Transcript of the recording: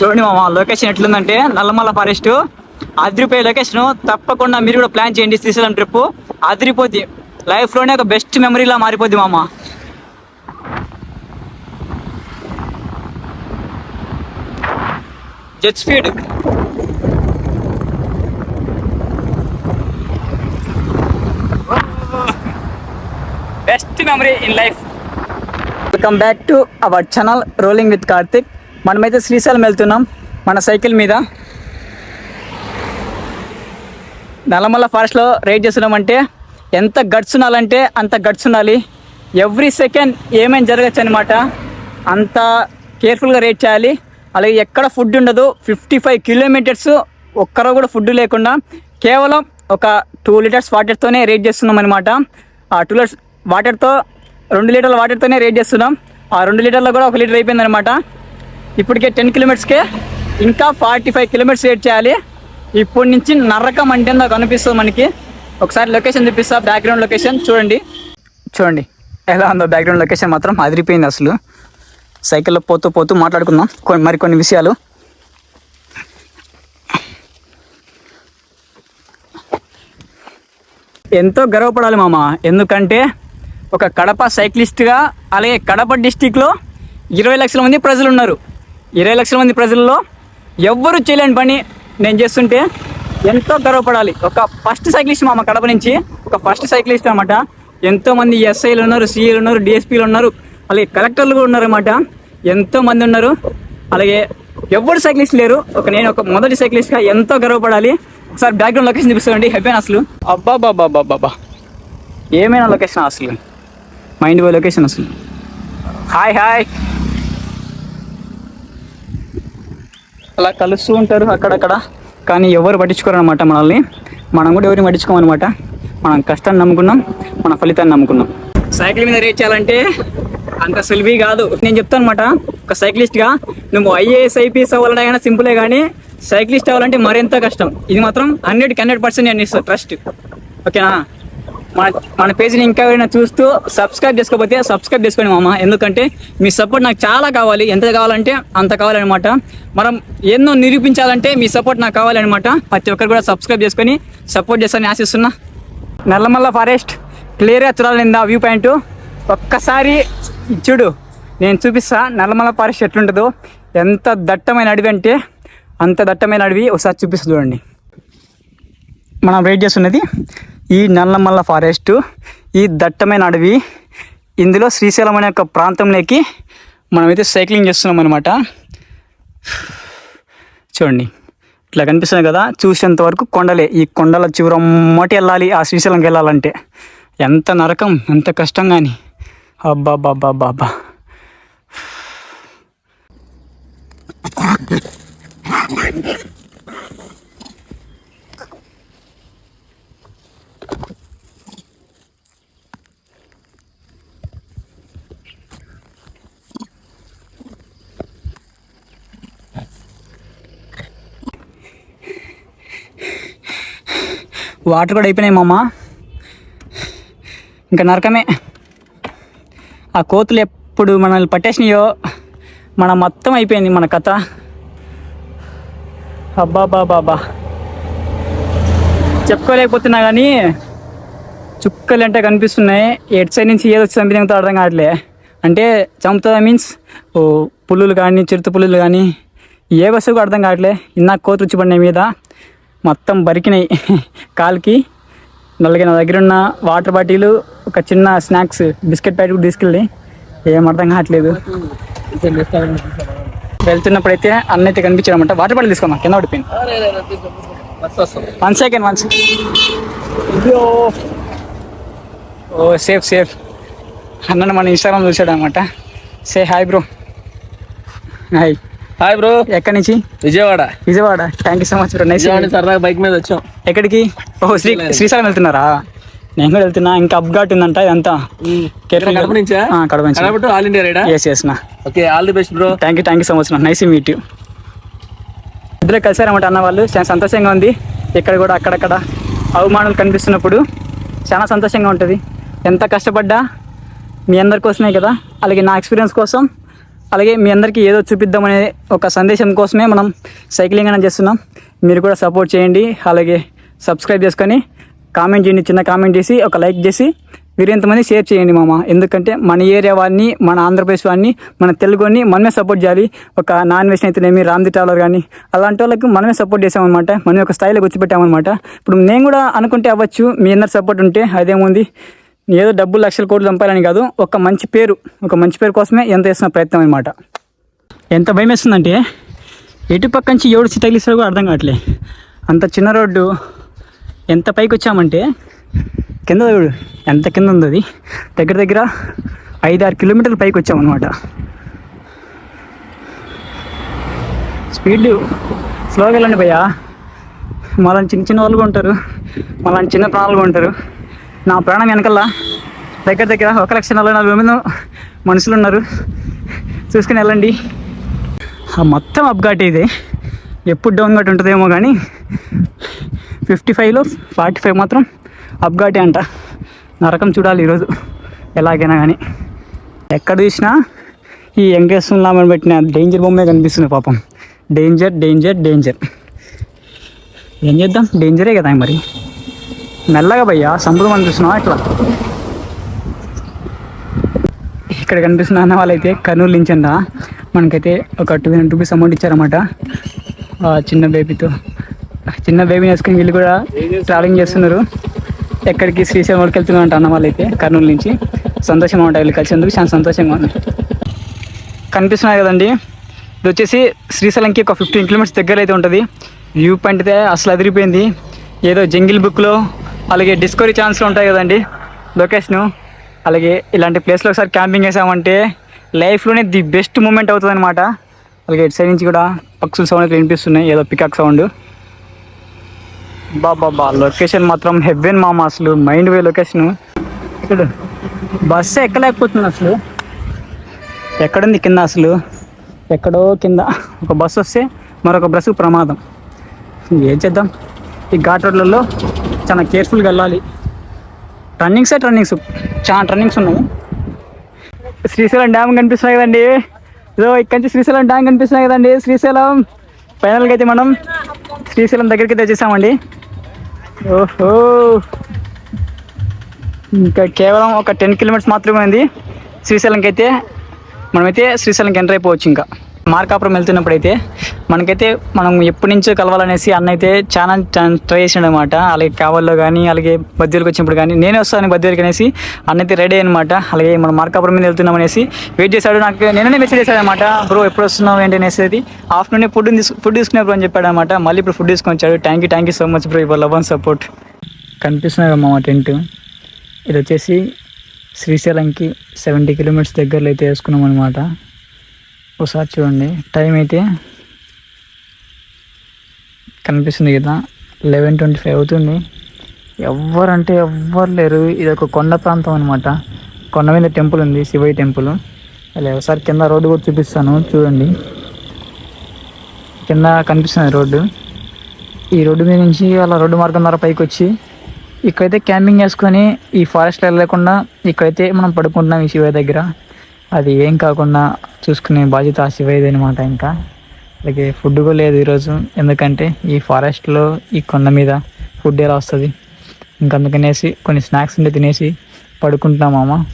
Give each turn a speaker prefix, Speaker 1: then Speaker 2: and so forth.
Speaker 1: చూడండి మామ లొకేషన్ ఎట్లుందంటే నల్లమల్ల ఫారెస్ట్ అదిరిపోయే లొకేషన్ తప్పకుండా మీరు కూడా ప్లాన్ చేయండి శ్రీశైలం ట్రిప్ అదిరిపోద్ది. లైఫ్లోనే ఒక బెస్ట్ మెమరీలా మారిపోద్ది మామ. Jet speed best memory in life welcome back to our channel rolling with Karthik మనమైతే శ్రీశైలం వెళ్తున్నాం. మన సైకిల్ మీద నల్లమల్ల ఫారెస్ట్లో రైడ్ చేస్తున్నామంటే ఎంత గట్స్ ఉండాలంటే అంత గట్స్ ఉండాలి. ఎవ్రీ సెకండ్ ఏమైనా జరగచ్చు అనమాట అంత కేర్ఫుల్గా రైడ్ చేయాలి. అలాగే ఎక్కడ ఫుడ్ ఉండదు ఫిఫ్టీ ఫైవ్ కిలోమీటర్స్ ఒక్కరో కూడా ఫుడ్ లేకుండా కేవలం ఒక టూ లీటర్స్ వాటర్తోనే రైడ్ చేస్తున్నాం అనమాట ఆ టూ లీటర్స్ వాటర్తో రెండు లీటర్ల వాటర్తోనే రేట్ చేస్తున్నాం. ఆ రెండు లీటర్లో కూడా ఒక లీటర్ అయిపోయింది అనమాట ఇప్పటికే టెన్ కిలోమీటర్స్కే ఇంకా ఫార్టీ ఫైవ్ కిలోమీటర్స్ వెయిట్ చేయాలి. ఇప్పటి నుంచి నరకం అంటే నాకు అనిపిస్తుంది మనకి. ఒకసారి లొకేషన్ చూపిస్తా బ్యాక్గ్రౌండ్ లొకేషన్ చూడండి. చూడండి ఎలా ఉందో బ్యాక్గ్రౌండ్ లొకేషన్ మాత్రం అదిరిపోయింది అసలు. సైకిల్లో పోతూ పోతూ మాట్లాడుకుందాం. కొన్ని మరికొన్ని విషయాలు. ఎంతో గర్వపడాలి మామ. ఎందుకంటే ఒక కడప సైక్లిస్ట్గా అలాగే కడప డిస్టిక్లో ఇరవై లక్షల మంది ప్రజలు ఉన్నారు. ఇరవై లక్షల మంది ప్రజల్లో ఎవ్వరు చేయలేని పని నేను చేస్తుంటే ఎంతో గర్వపడాలి. ఒక ఫస్ట్ సైక్లిస్ట్ మామ కడప నుంచి ఒక ఫస్ట్ సైక్లిస్ట్ అనమాట ఎంతోమంది ఎస్ఐలు ఉన్నారు సిఐలు ఉన్నారు డిఎస్పీలు ఉన్నారు అలాగే కలెక్టర్లు కూడా ఉన్నారన్నమాట ఎంతో మంది ఉన్నారు. అలాగే ఎవరు సైక్లిస్ట్ లేరు. ఒక నేను ఒక మొదటి సైక్లిస్ట్గా ఎంతో గర్వపడాలి. ఒకసారి బ్యాక్గ్రౌండ్ లొకేషన్ చూపిస్తామండి. హ్యాపీ అసలు. అబ్బా బాబా బాబా బాబా ఏమైనా లొకేషన్ అసలు? మైండ్ పోయే లొకేషన్ అసలు. హాయ్ హాయ్ అలా కలుస్తూ ఉంటారు అక్కడక్కడ. కానీ ఎవరు పట్టించుకోరు అనమాట మనల్ని. మనం కూడా ఎవరిని పట్టించుకోమన్నమాట. మనం కష్టాన్ని నమ్ముకున్నాం మన ఫలితాన్ని నమ్ముకున్నాం. సైకిల్ మీద రేట్ చేయాలంటే అంత సులభి కాదు. నేను చెప్తాను అనమాట ఒక సైక్లిస్ట్గా నువ్వు ఐఏఎస్ ఐపీఎస్ అవ్వాలంటే కానీ సింపులే కానీ సైక్లిస్ట్ అవ్వాలంటే మరింత కష్టం. ఇది మాత్రం హండ్రెడ్కి హండ్రెడ్ పర్సెంట్ నేను ఇస్తాను ట్రస్ట్ ఓకేనా? మన మన పేజీని ఇంకా ఎవరైనా చూస్తూ సబ్స్క్రైబ్ చేసుకోకపోతే సబ్స్క్రైబ్ చేసుకోండి మామ. ఎందుకంటే మీ సపోర్ట్ నాకు చాలా కావాలి. ఎంత కావాలంటే అంత కావాలన్నమాట. మనం ఎన్నో నిరూపించాలంటే మీ సపోర్ట్ నాకు కావాలన్నమాట. ప్రతి ఒక్కరు కూడా సబ్స్క్రైబ్ చేసుకొని సపోర్ట్ చేస్తారని ఆశిస్తున్నా. నల్లమల్ల ఫారెస్ట్ క్లియర్గా చూడాలని ఆ వ్యూ పాయింట్ ఒక్కసారి చూడు. నేను చూపిస్తా నల్లమల్ల ఫారెస్ట్ ఎట్లుంటుందో. ఎంత దట్టమైన అడవి అంటే అంత దట్టమైన అడవి ఒకసారి చూపిస్తా చూడండి. మనం వెయిట్ చేస్తున్నది. ఈ నల్లమల్ల ఫారెస్ట్ ఈ దట్టమైన అడవి ఇందులో శ్రీశైలం అనే ఒక ప్రాంతంలోకి మనమైతే సైక్లింగ్ చేస్తున్నాం అనమాట చూడండి ఇట్లా కనిపిస్తుంది కదా చూసేంత వరకు కొండలే. ఈ కొండల చివరమ్మటి వెళ్ళాలి ఆ శ్రీశైలంకి వెళ్ళాలంటే. ఎంత నరకం ఎంత కష్టం కానీ అబ్బా బాబా బాబా వాటర్ కూడా అయిపోయినాయి మామ. ఇంకా నరకమే. ఆ కోతులు ఎప్పుడు మనల్ని పట్టేసినాయో మన మొత్తం అయిపోయింది మన కథ. అబ్బా బాబా చెప్పుకోలేకపోతున్నా కానీ చుక్కలు అంటే కనిపిస్తున్నాయి. ఎటు సైడ్ నుంచి ఏదో వచ్చి చంపినంత అర్థం కావట్లే. అంటే చంపుతుందా మీన్స్ ఓ పుల్లులు కానీ చిరుత పుల్లులు కానీ ఏ వస్తువు అర్థం కావట్లే. ఇందాక కోతులు వచ్చి పడినాయి మీద. మొత్తం బరికినాయి కాలుకి నల్లగా నా దగ్గర ఉన్న వాటర్ బాటిల్ ఒక చిన్న స్నాక్స్ బిస్కెట్ ప్యాకెట్ కూడా తీసుకెళ్ళి ఏం అర్థం కావట్లేదు. వెళ్తున్నప్పుడైతే అన్న అయితే కనిపించాడనమాట వాటర్ బాటిల్ తీసుకోమా కింద పడిపోయింది. వన్ సెకండ్ వన్ సెకండ్ ఓ సేఫ్ సేఫ్ అన్నను మన ఇన్స్టాగ్రామ్ చూసాడు అనమాట say hi bro hi
Speaker 2: hi bro
Speaker 1: ఎక్కడి నుంచి?
Speaker 2: Vijayawada.
Speaker 1: Vijayawada. Thank you so much bro nice
Speaker 2: సరదాగా బైక్ మీద వచ్చాం.
Speaker 1: ఎక్కడికి? ఓ శ్రీ శ్రీశైలం. వెళ్తున్నారా? నేను కూడా వెళ్తున్నా. ఇంకా అప్ఘాట్ ఉందంట ఇదంతా.
Speaker 2: కడప నుంచా?
Speaker 1: కడప నుంచి.
Speaker 2: కడప ఆల్ ఇండియా రైడా
Speaker 1: ఎస్ ఎస్ నా.
Speaker 2: Okay all the best bro
Speaker 1: thank you thank you so much నా. నైస్ మీట్ యూ ఇద్దరు కలిసారన్నమాట అన్న వాళ్ళు. చాలా సంతోషంగా ఉంది. ఇక్కడ కూడా అక్కడక్కడ అవమానాలు కనిపిస్తున్నప్పుడు చాలా సంతోషంగా ఉంటుంది. ఎంత కష్టపడ్డా మీ అందరి కోసమే కదా. అలాగే నా ఎక్స్పీరియన్స్ కోసం అలాగే మీ అందరికీ ఏదో చూపిద్దామనే ఒక సందేశం కోసమే మనం సైక్లింగ్ అనేది చేస్తున్నాం. మీరు కూడా సపోర్ట్ చేయండి. అలాగే సబ్స్క్రైబ్ చేసుకొని కామెంట్ చేయండి చిన్న కామెంట్ చేసి ఒక లైక్ చేసి వీరెంతమంది షేర్ చేయండి మామ. ఎందుకంటే మన ఏరియా వాడిని మన ఆంధ్రప్రదేశ్ వాడిని మన తెలుగుని మనమే సపోర్ట్ చేయాలి. ఒక నాన్ వెజ్ అయితేనేమి రామ్ది ట్రావెలర్ కానీ అలాంటి వాళ్ళకి మనమే సపోర్ట్ చేసామన్నమాట. మనం ఒక స్థాయిలో గుర్తుపెట్టామన్నమాట ఇప్పుడు నేను కూడా అనుకుంటే అవ్వచ్చు మీ అందరు సపోర్ట్ ఉంటే అదేముంది? ఏదో డబ్బులు లక్షల కోట్లు చంపాలని కాదు ఒక మంచి పేరు ఒక మంచి పేరు కోసమే ఎంత చేసిన ప్రయత్నం అనమాట ఎంత భయం వేస్తుందంటే ఎటు పక్క నుంచి ఎవడు తగిలిస్తారో కూడా అర్థం కావట్లే. అంత చిన్న రోడ్డు ఎంత పైకి వచ్చామంటే కింద చూడు ఎంత కింద ఉంది అది. దగ్గర దగ్గర ఐదు ఆరు కిలోమీటర్ల పైకి వచ్చామన్నమాట. స్పీడ్ స్లోగా వెళ్ళండి భయ్యా. మళ్ళీ చిన్న చిన్న వాళ్ళు ఉంటారు. మళ్ళీ చిన్న ప్రాణాలు ఉంటారు. నా ప్రాణం వెనకల్లా దగ్గర దగ్గర ఒక లక్ష నలభై నలభై మంది మనుషులు ఉన్నారు చూసుకుని వెళ్ళండి. మొత్తం అప్ఘాట్ ఇది. ఎప్పుడు డౌన్ ఘాట్ ఉంటుందేమో కానీ ఫిఫ్టీ ఫైవ్లో ఫార్టీ ఫైవ్ మాత్రం అప్ఘాటే అంట. నరకం చూడాలి ఈరోజు. ఎలాగైనా కానీ ఎక్కడ చూసినా ఈ వెంకటేశ్వర నామని పెట్టిన డేంజర్ బొమ్మే కనిపిస్తుంది పాపం. Danger danger danger. ఏం చేద్దాం? డేంజరే కదా మరి. మెల్లగా భయ్యా సంపదం అనిపిస్తున్నావా ఇట్లా? ఇక్కడ కనిపిస్తున్న అన్న వాళ్ళైతే కర్నూలు నుంచి అంట. మనకైతే ఒక టూ హండ్రెడ్ రూపీస్ అమౌంట్ ఇచ్చారన్నమాట. చిన్న బేబీతో చిన్న బేబీని వేసుకుని వీళ్ళు కూడా ట్రావెలింగ్ చేస్తున్నారు. ఎక్కడికి శ్రీశైలం వరకు వెళ్తున్నాం అంట అన్న వాళ్ళైతే కర్నూలు నుంచి. సంతోషంగా ఉంటాయి వీళ్ళు కలిసినందుకు చాలా సంతోషంగా ఉంది. కనిపిస్తున్నాయి కదండి. ఇది వచ్చేసి శ్రీశైలంకి ఒక ఫిఫ్టీన్ కిలోమీటర్స్ దగ్గర అయితే ఉంటుంది. వ్యూ పాయింట్ అయితే అసలు అదిరిపోయింది. ఏదో జంగిల్ బుక్లో అలాగే డిస్కవరీ ఛాన్స్లు ఉంటాయి కదండి. లొకేషను. అలాగే ఇలాంటి ప్లేస్లో ఒకసారి క్యాంపింగ్ చేసామంటే లైఫ్లోనే ది బెస్ట్ మూమెంట్ అవుతుంది అనమాట అలాగే ఇటు సైడ్ నుంచి కూడా పక్షుల సౌండ్ అయితే వినిపిస్తున్నాయి. ఏదో పికాక్ సౌండ్ బాబా లొకేషన్ మాత్రం హెవెన్ మామ అసలు. Mind way location. ఇక్కడ బస్సే ఎక్కలేకపోతుంది అసలు. ఎక్కడుంది కింద అసలు? ఎక్కడో కింద ఒక బస్సు వస్తే మరొక బస్సు ప్రమాదం. ఏం చేద్దాం? ఈ ఘాట్ రోడ్లలో చాలా కేర్ఫుల్గా వెళ్ళాలి. రన్నింగ్సే రన్నింగ్స్ చాలా రన్నింగ్స్ ఉన్నాయి. శ్రీశైలం డ్యామ్ కనిపిస్తున్నాయి కదండి. ఇదో ఇక్కడి నుంచి శ్రీశైలం డ్యామ్ కనిపిస్తున్నాయి కదండి. శ్రీశైలం. ఫైనల్గా అయితే మనం శ్రీశైలం దగ్గరికి అయితే వచ్చేసామండి. ఓహో. ఇంకా కేవలం ఒక టెన్ కిలోమీటర్స్ మాత్రమే ఉంది. శ్రీశైలంకి అయితే మనమైతే శ్రీశైలంకి ఎంటర్ అయిపోవచ్చు ఇంకా. మార్కాపురం వెళ్తున్నప్పుడు అయితే మనకైతే మనం ఎప్పటి నుంచో కలవాలనేసి అన్న అయితే చాలా ట్రై చేసాడు అనమాట అలాగే కావల్లో కానీ అలాగే బద్దీలకు వచ్చినప్పుడు కానీ నేనే వస్తాను బద్దెలకి అనేసి అన్న అయితే రెడీ అనమాట అలాగే మనం మార్కాపురం మీద వెళ్తున్నాం అనేసి వెయిట్ చేశాడు. నాకు నేనే మెసేజ్ చేశాడు అనమాట బ్రో ఎప్పుడు వస్తున్నావు ఏంటి? అనేసి ఆఫ్టర్నూన్ ఫుడ్ ఫుడ్ తీసుకునే బ్రో అని చెప్పాడు అనమాట మళ్ళీ ఇప్పుడు ఫుడ్ తీసుకొని వచ్చాడు thank you thank you so much bro ఇవ్వ లవ్ అండ్ సపోర్ట్ కనిపిస్తున్నాయి మా టెంట్. ఇది వచ్చేసి శ్రీశైలంకి సెవెంటీ కిలోమీటర్స్ దగ్గరలో అయితే వేసుకున్నాం అనమాట ఒకసారి చూడండి. టైం అయితే కనిపిస్తుంది కదా. లెవెన్ ట్వంటీ ఫైవ్ అవుతుంది. ఎవరంటే ఎవ్వరు లేరు. ఇది ఒక కొండ ప్రాంతం అనమాట కొండ మీద టెంపుల్ ఉంది శివయ్య టెంపుల్. అలా ఒకసారి కింద రోడ్డు కూడా చూపిస్తాను. చూడండి. కింద కనిపిస్తుంది రోడ్డు. ఈ రోడ్డు మీద నుంచి అలా రోడ్డు మార్గం ద్వారా పైకి వచ్చి ఇక్కడైతే క్యాంపింగ్ చేసుకొని ఈ ఫారెస్ట్లో వెళ్ళకుండా ఇక్కడైతే మనం పడుకుంటున్నాం ఈ శివయ్య దగ్గర. అది ఏం కాకుండా చూసుకునే బాధ్యత శివయ్యది అనమాట ఇంకా. అలాగే ఫుడ్ కూడా లేదు ఈరోజు. ఎందుకంటే ఈ ఫారెస్ట్లో ఈ కొండ మీద ఫుడ్ ఎలా వస్తుంది? ఇంకందుకనేసి కొన్ని స్నాక్స్ ఉంటే తినేసి పడుకుంటున్నాం మామ.